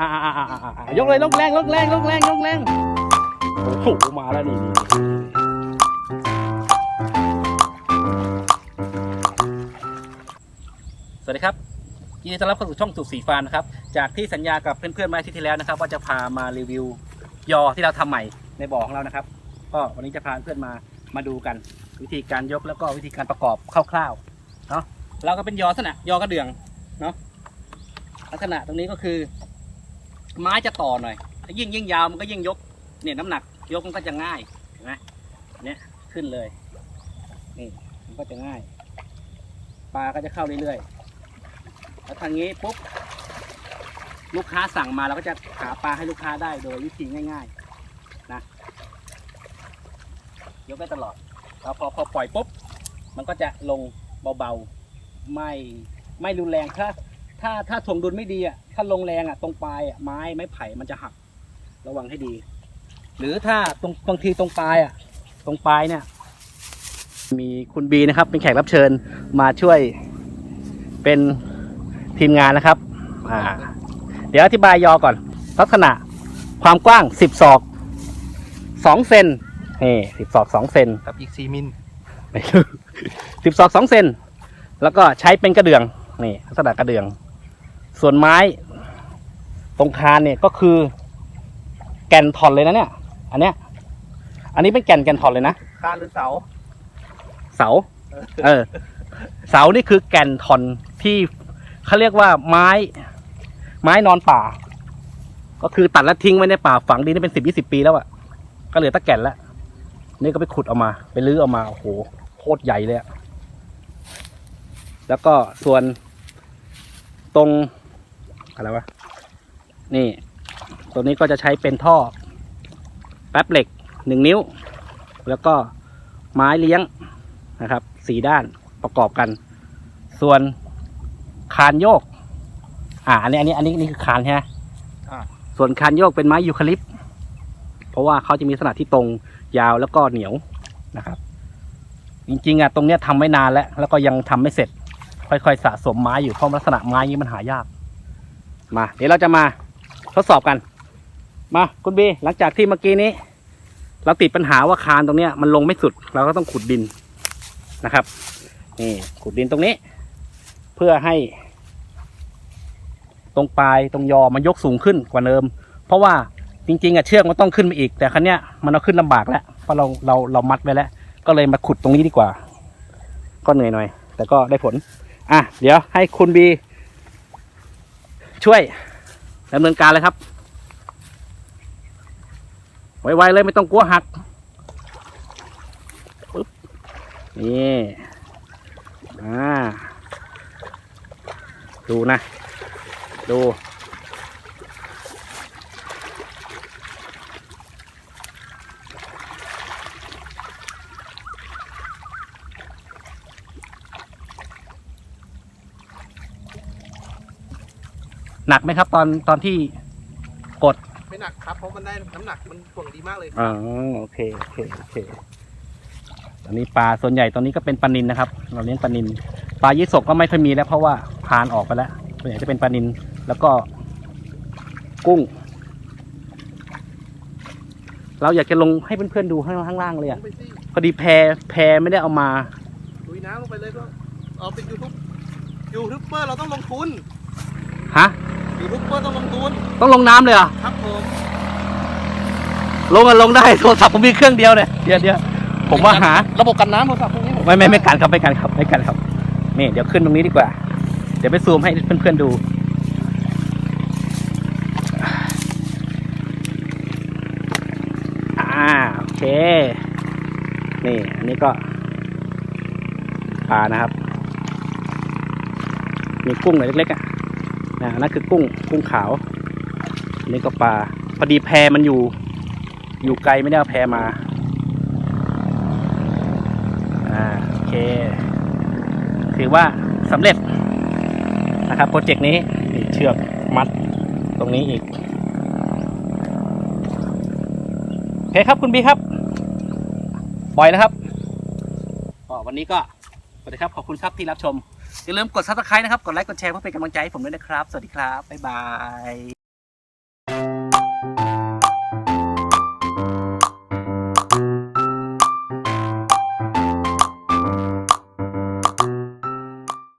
อ่าอ่าอ่าอ่ายกเลยลงแรงลงแรงลงแรงลงแรงโอ้โหมาแล้วนี่สวัสดีครับยินดีต้อนรับเข้าสู่ช่องสุกสีฟานนะครับ จากที่สัญญากับเพื่อนๆมาอาที่ที่แล้วนะครับ ว่าจะพามารีวิวยอที่เราทำใหม่ในบ่อของเรานะครับ ก็วันนี้จะพาเพื่อนมามาดูกัน วิธีการยกแล้วก็วิธีการประกอบคร่าวๆเนาะเราก็เป็นยอลักษณะยอกระเดื่องเนาะลักษณะตรงนี้ก็คือ ไม้จะต่อหน่อยถ้ายิ่งยิ่งยาวมันก็ยิ่งยก เนี่ยน้ำหนักยกมันก็จะง่ายเห็นไหมเนี่ยขึ้นเลยนี่มันก็จะง่าย ปลาก็จะเข้าเรื่อยๆแล้วทางนี้ปุ๊บลูกค้าสั่งมาเราก็จะหาปลาให้ลูกค้าได้โดยวิธีง่ายๆนะยกได้ตลอดแล้วพอพอปล่อยปุ๊บมันก็จะลงเบาๆไม่ไม่รุนแรงถ้า ถ้าถ้าถ่วงดุลไม่ดีอะถ้าลงแรงอะตรงปลายอะไม้ไม้ไผ่มันจะหัก ระวังให้ดี หรือถ้าตรงบางทีตรงปลายอะ ตรงปลายเนี่ย มีคุณบีนะครับ เป็นแขกรับเชิญมาช่วยเป็นทีมงานนะครับ อ่า เดี๋ยวอธิบายยอก่อน ลักษณะความกว้างสิบศอกสองเซนนี่สิบศอกสองเซนกับอีกสี่มิลไม่รู้สิบศอกสองเซนแล้วก็ใช้เป็นกระเดื่องนี่ลักษณะกระเดื่อง ส่วนไม้ตรงคานเนี่ยก็คือ แก่นถอนเลยนะเนี่ย อันเนี้ย อันนี้เป็นแก่นแก่นถอนเลยนะคานหรือเสา เสา เออ เสานี่คือแก่นถอนที่เขาเรียกว่าไม้ ไม้นอนป่า ก็คือตัดแล้วทิ้งไว้ในป่าฝังดินได้เป็นสิบยี่สิบปีแล้วอะก็เหลือแตะแก่นแล้วนี่ก็ไปขุดออกมา ไปลื้อออกมาโอ้โหโคตรใหญ่เลยอะแล้วก็ส่วนตรง อะไรวะ นี่ ตัวนี้ก็จะใช้เป็นท่อ แป๊บเหล็กหนึ่งนิ้ว แล้วก็ไม้เลี้ยงนะครับสี่ด้านประกอบกัน ส่วนคานโยก อ่าอันนี้อันนี้อันนี้นี่คือคานใช่ไหมอ่าส่วนคานโยกเป็นไม้ยูคาลิปต์เพราะว่าเขาจะมีลักษณะที่ตรงยาวแล้วก็เหนียวนะครับ จริงๆอะตรงเนี้ยทำไว้นานแล้ว แล้วก็ยังทำไม่เสร็จ ค่อยๆสะสมไม้อยู่เพราะลักษณะไม้นี้มันหายาก มาเดี๋ยวเราจะมาทดสอบกัน มาคุณบีหลังจากที่เมื่อกี้นี้ เราติดปัญหาว่าคานตรงเนี้ยมันลงไม่สุด เราก็ต้องขุดดินนะครับนี่ขุดดินตรงนี้ เพื่อให้ ตรงปลายตรงยอมันยกสูงขึ้นกว่าเดิม เพราะว่าจริงๆอะเชือกมันต้องขึ้นมาอีก แต่ครั้เนี้ยมันเอาขึ้นลำบากแล้วเพราะเราเราเรามัดไว้แล้ว ก็เลยมาขุดตรงนี้ดีกว่า ก็เหนื่อยหน่อย แต่ก็ได้ผล อะ เดี๋ยวให้คุณบี ช่วยดำเนินการเลยครับ ไวๆเลยไม่ต้องกลัวหักปึ๊บนี่อ่าดูนะ ดู หนักไหมครับ ตอนตอนที่กดไม่หนักครับ เพราะมันได้น้ำหนักมันถ่วงดีมากเลยอ๋อโอเคโอเคโอเคตอนนี้ปลาส่วนใหญ่ตอนนี้ก็เป็นปลานินนะครับ เราเลี้ยงปลานินปลายี่สกก็ไม่ค่อยมีแล้ว เพราะว่าพานออกไปแล้วส่วนใหญ่จะเป็นปลานินแล้วก็กุ้ง เราอยากจะลงให้เพื่อนๆดูข้างข้างล่างเลยลอะงไปสิพอดีแพแพไม่ได้เอามา ลุยน้ำลงไปเลยก็เอาเป็นยูทูบยูทูบเบอร์เราต้องลงทุน ฮะยูทูบเบอร์ต้องลงทุนต้องลงน้ำเลยเหรอะครับผมลงอะลงได้โทรศัพท์ผมมีเครื่องเดียวเนี่ยเดี๋ยวเดี๋ยวผมว่าหา ระบบกันน้ำโทรศัพท์พวกนี้ผมไม่ไม่ไม่กันครับไม่กันครับไม่กันครับนี่เดี๋ยวขึ้นตรงนี้ดีกว่า เดี๋ยวไปซูมให้เพื่อนๆดู อ่าโอเค นี่ อันนี้ก็ปลานะครับ มีกุ้งหน่อยเล็กๆอะ นะนั่นคือกุ้งกุ้งขาวอันนี้ก็ปลาพอดีแพมันอยู่ อยู่ไกลไม่ได้เอาแพมาอ่าโอเค ถือว่าสำเร็จนะครับโปรเจกต์นี้เชือกมัดตรงนี้อีกโอเคครับคุณบีครับปล่อยแล้วครับวันนี้ก็สวัสดีครับขอบคุณครับที่รับชม อย่าลืมกดซับสไครต์นะครับ กดไลค์ กดแชร์เพื่อเป็นกำลังใจให้ผมด้วยนะครับ สวัสดีครับ บ๊ายบาย